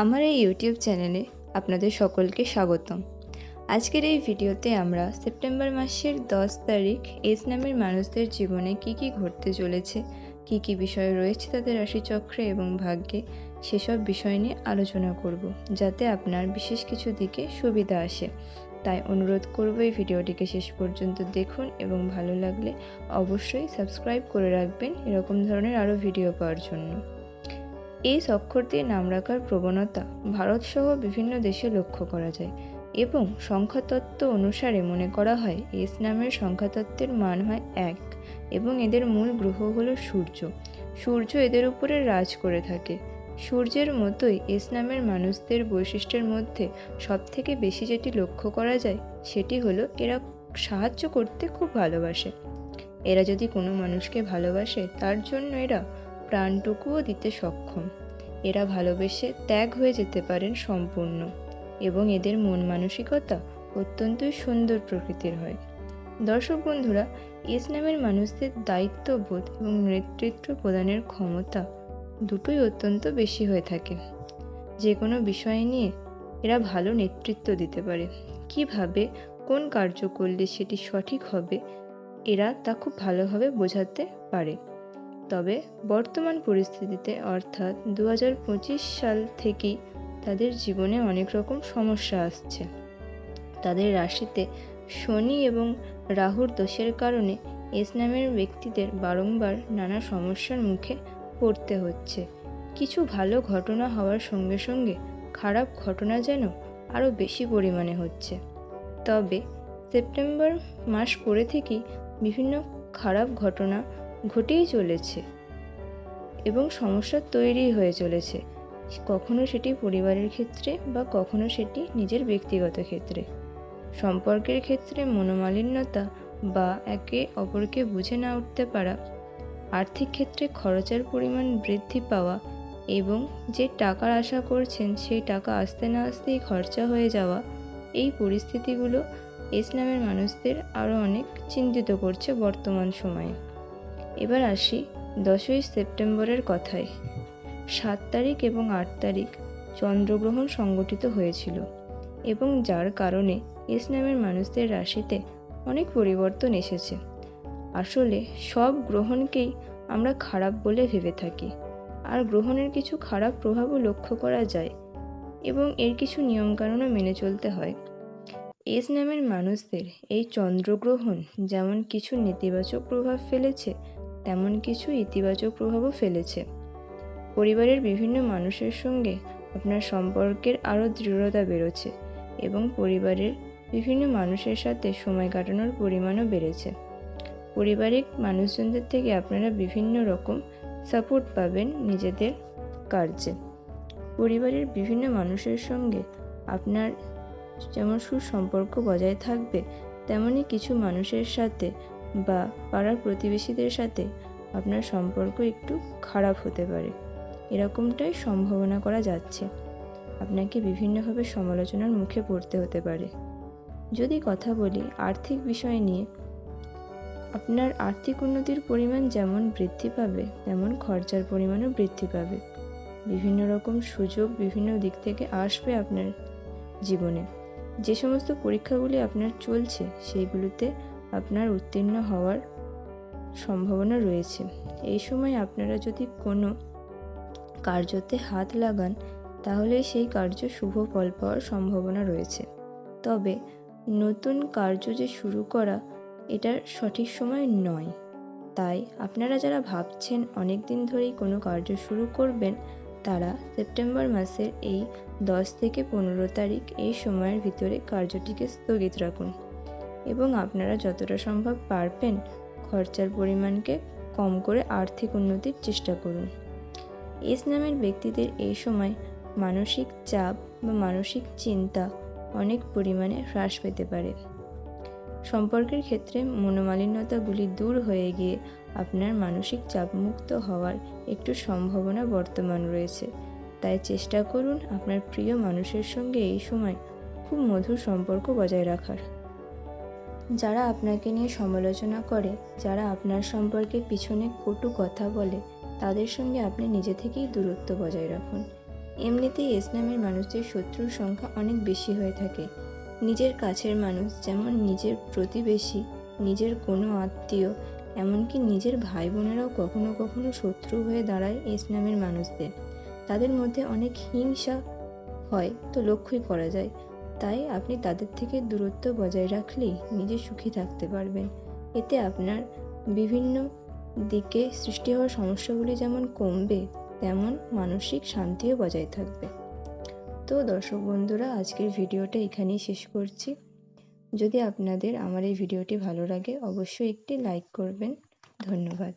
আমার এই ইউটিউব চ্যানেলে আপনাদের সকলকে স্বাগতম। আজকের এই ভিডিওতে আমরা সেপ্টেম্বর মাসের দশ তারিখ এস নামের মানুষদের জীবনে কি কি ঘটতে চলেছে, কি কি বিষয় রয়েছে তাদের রাশিচক্রে এবং ভাগ্যে সেসব বিষয় নিয়ে আলোচনা করব, যাতে আপনার বিশেষ কিছু দিকে সুবিধা আসে। তাই অনুরোধ করব এই ভিডিওটিকে শেষ পর্যন্ত দেখুন এবং ভালো লাগলে অবশ্যই সাবস্ক্রাইব করে রাখবেন এরকম ধরনের আরও ভিডিও পাওয়ার জন্য। এই দিয়ে নাম রাখার প্রবণতা ভারতসহ বিভিন্ন দেশে লক্ষ্য করা যায় এবং সংখ্যাতত্ত্ব অনুসারে মনে করা হয় এস নামের সংখ্যাতত্ত্বের মান হয় এক এবং এদের মূল গ্রহ হল সূর্য। সূর্য এদের উপরে রাজ করে থাকে। সূর্যের মতোই এস নামের মানুষদের বৈশিষ্ট্যের মধ্যে সবথেকে বেশি যেটি লক্ষ্য করা যায় সেটি হলো এরা সাহায্য করতে খুব ভালোবাসে। এরা যদি কোনো মানুষকে ভালোবাসে তার জন্য এরা প্রাণটুকুও দিতে সক্ষম। এরা ভালোবেসে ত্যাগ হয়ে যেতে পারেন সম্পূর্ণ এবং এদের মন মানসিকতা অত্যন্তই সুন্দর প্রকৃতির হয়। দর্শক বন্ধুরা এস নামের মানুষদের দায়িত্ববোধ এবং নেতৃত্ব প্রদানের ক্ষমতা দুটোই অত্যন্ত বেশি হয়ে থাকে। যে কোনো বিষয় নিয়ে এরা ভালো নেতৃত্ব দিতে পারে। কীভাবে, কোন কার্য করলে সেটি সঠিক হবে, এরা তা খুব ভালোভাবে বোঝাতে পারে। তবে বর্তমান পরিস্থিতিতে অর্থাৎ দু হাজার পঁচিশ সাল থেকেই তাদের জীবনে অনেক রকম সমস্যা আসছে। তাদের রাশিতে শনি এবং রাহুর দোষের কারণে এস নামের ব্যক্তিদের বারংবার নানা সমস্যার মুখে পড়তে হচ্ছে। কিছু ভালো ঘটনা হওয়ার সঙ্গে সঙ্গে খারাপ ঘটনা যেন আরও বেশি পরিমাণে হচ্ছে। তবে সেপ্টেম্বর মাস পরে থেকেই বিভিন্ন খারাপ ঘটনা ঘটেই চলেছে এবং সমস্যা তৈরি হয়ে চলেছে। কখনো সেটি পরিবারের ক্ষেত্রে বা কখনো সেটি নিজের ব্যক্তিগত ক্ষেত্রে। সম্পর্কের ক্ষেত্রে মনোমালিন্যতা বা একে অপরকে বুঝে না উঠতে পারা, আর্থিক ক্ষেত্রে খরচের পরিমাণ বৃদ্ধি পাওয়া এবং যে টাকার আশা করছেন সেই টাকা আসতে না আসতেই খরচা হয়ে যাওয়া, এই পরিস্থিতিগুলো এস নামের মানুষদের আরও অনেক চিন্তিত করছে বর্তমান সময়ে। এবার আসি দশই সেপ্টেম্বরের কথায়। সাত তারিখ এবং আট তারিখ চন্দ্রগ্রহণ সংগঠিত হয়েছিল এবং যার কারণে এস নামের মানুষদের রাশিতে অনেক পরিবর্তন এসেছে। আসলে সব গ্রহণকেই আমরা খারাপ বলে ভেবে থাকি। আর গ্রহণের কিছু খারাপ প্রভাবও লক্ষ্য করা যায় এবং এর কিছু নিয়মকানুনও মেনে চলতে হয়। এস নামের মানুষদের এই চন্দ্রগ্রহণ যেমন কিছু নেতিবাচক প্রভাব ফেলেছে তেমন কিছু ইতিবাচক প্রভাবও ফেলেছে। পরিবারের বিভিন্ন মানুষের সঙ্গে আপনার সম্পর্কের আরও দৃঢ়তা বেড়েছে এবং পরিবারের বিভিন্ন মানুষের সাথে সময় কাটানোর পরিমাণও বেড়েছে। পারিবারিক মানুষজনদের থেকে আপনারা বিভিন্ন রকম সাপোর্ট পাবেন নিজেদের কার্যে। পরিবারের বিভিন্ন মানুষের সঙ্গে আপনার যেমন সুসম্পর্ক বজায় থাকবে, তেমনই কিছু মানুষের সাথে বা পাড়ার প্রতিবেশীদের সাথে আপনার সম্পর্ক একটু খারাপ হতে পারে। এরকমটাই সম্ভাবনা করা যাচ্ছে। আপনাকে বিভিন্নভাবে সমালোচনার মুখে পড়তে হতে পারে। যদি কথা বলি আর্থিক বিষয় নিয়ে, আপনার আর্থিক উন্নতির পরিমাণ যেমন বৃদ্ধি পাবে, তেমন খরচার পরিমাণও বৃদ্ধি পাবে। বিভিন্ন রকম সুযোগ বিভিন্ন দিক থেকে আসবে আপনার জীবনে। যে সমস্ত পরীক্ষাগুলি আপনার চলছে, সেইগুলোতে আপনার উত্তীর্ণ হওয়ার সম্ভাবনা রয়েছে। এই সময় আপনারা যদি কোনো কার্যতে হাত লাগান, তাহলে সেই কার্য শুভ ফল পাওয়ার সম্ভাবনা রয়েছে। তবে নতুন কার্য যে শুরু করা, এটার সঠিক সময় নয়। তাই আপনারা যারা ভাবছেন অনেক দিন ধরেই কোনো কার্য শুরু করবেন, তারা সেপ্টেম্বর মাসের এই দশ থেকে পনেরো তারিখ এই সময়ের ভিতরে কার্যটিকে স্থগিত রাখুন। এবং আপনারা যতটা সম্ভব পারবেন খরচার পরিমাণকে কম করে আর্থিক উন্নতির চেষ্টা করুন। এস নামের ব্যক্তিদের এই সময় মানসিক চাপ বা মানসিক চিন্তা অনেক পরিমাণে হ্রাস পেতে পারে। সম্পর্কের ক্ষেত্রে মনোমালিন্যতাগুলি দূর হয়ে গিয়ে আপনার মানসিক চাপমুক্ত হওয়ার একটু সম্ভাবনা বর্তমান রয়েছে। তাই চেষ্টা করুন আপনার প্রিয় মানুষের সঙ্গে এই সময় খুব মধুর সম্পর্ক বজায় রাখার। যারা আপনাকে নিয়ে সমালোচনা করে, যারা আপনার সম্পর্কে পিছনে কটু কথা বলে, তাদের সঙ্গে আপনি নিজে থেকেই দূরত্ব বজায় রাখুন। এমনিতেই ইসলামের মানুষদের শত্রুর সংখ্যা অনেক বেশি হয়ে থাকে। নিজের কাছের মানুষ যেমন নিজের প্রতিবেশী, নিজের কোনো আত্মীয়, এমনকি নিজের ভাই বোনেরাও কখনো কখনো শত্রু হয়ে দাঁড়ায় ইসলামের মানুষদের। তাদের মধ্যে অনেক হিংসা হয়, তো লক্ষ্যই করা যায়। তাই আপনি তাদের থেকে দূরত্ব বজায় রাখলেই নিজে সুখী থাকতে পারবেন। এতে আপনার বিভিন্ন দিকে সৃষ্টি হওয়া সমস্যাগুলি যেমন কমবে, তেমন মানসিক শান্তিও বজায় থাকবে। তো দর্শক বন্ধুরা, আজকের ভিডিওটা এখানেই শেষ করছি। যদি আপনাদের আমার এই ভিডিওটি ভালো লাগে, অবশ্যই একটি লাইক করবেন। ধন্যবাদ।